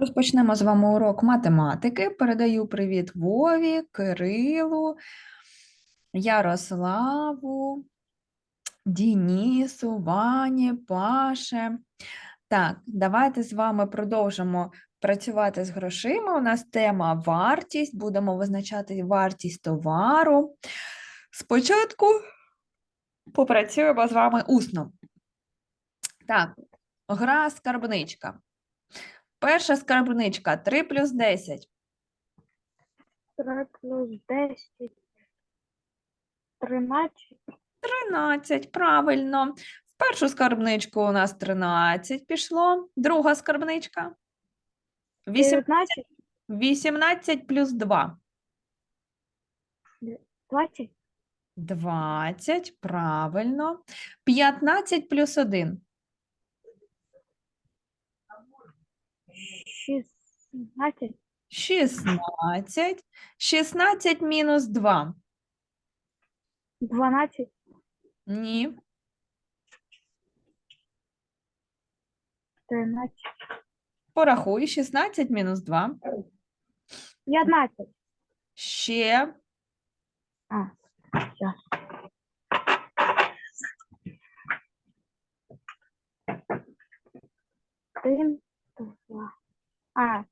Розпочнемо з вами урок математики. Передаю привіт Вові, Кирилу, Ярославу, Дінісу, Вані, Паше. Так, давайте з вами продовжимо працювати з грошима. У нас тема вартість. Будемо визначати вартість товару. Спочатку попрацюємо з вами усно. Так, гра скарбничка. Перша скарбничка 3 плюс 10. 3 плюс 10. 13. 13, правильно. В першу скарбничку у нас 13 пішло. Друга скарбничка. 8, 19. 18 плюс 2. 20. 20, правильно. 15 плюс 1. 16. 16. 16 мінус 2. 12. Ні. 13. Порахуй. 16 мінус 2. 15. Ще А, сейчас. Один, два. А.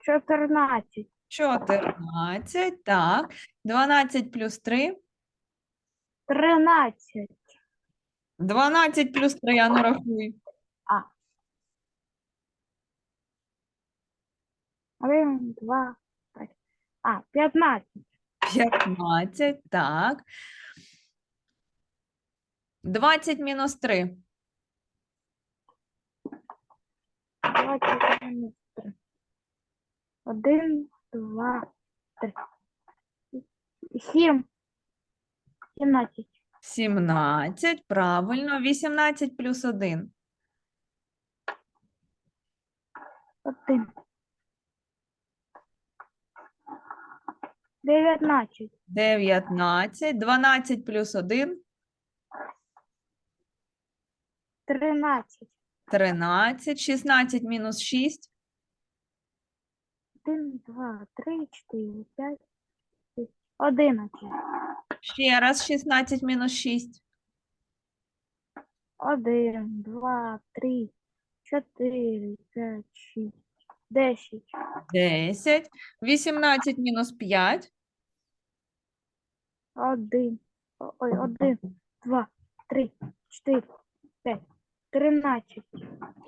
14. 14. Так. 12 плюс 3. 13. 12 плюс 3, а ну рахуй. Один, два, три. А, 15. 15, так. 20 мінус 3. 20 мінус 3. Один, два, три. Сім. Сімнадцять. 17, правильно. 18 плюс 1. Один. Дев'ятнадцять. 19. 12 плюс 1. Тринадцять. 13. 16 мінус 6. Один, два, три, чотири, п'ять, шість. Одинадцять. Ще раз 16 мінус 6. Один, два, три, чотири, п'ять, шість. Десять. 10. 18 мінус 5. Один. О- Ой, один, два, три, чотири, п'ять. Тринадцять.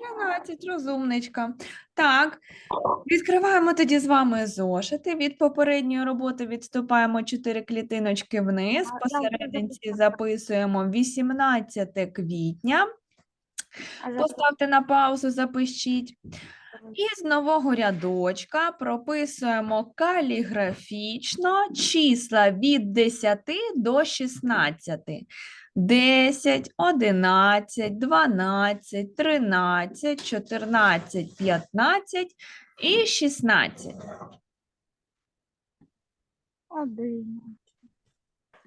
13, розумничка. Так, відкриваємо тоді з вами зошити. Від попередньої роботи відступаємо 4 клітиночки вниз. Посерединці записуємо 18 квітня. Поставте на паузу, запишіть. І з нового рядочка прописуємо каліграфічно числа від 10 до 16. 10, 11, 12, 13, 14, 15 і 16. один,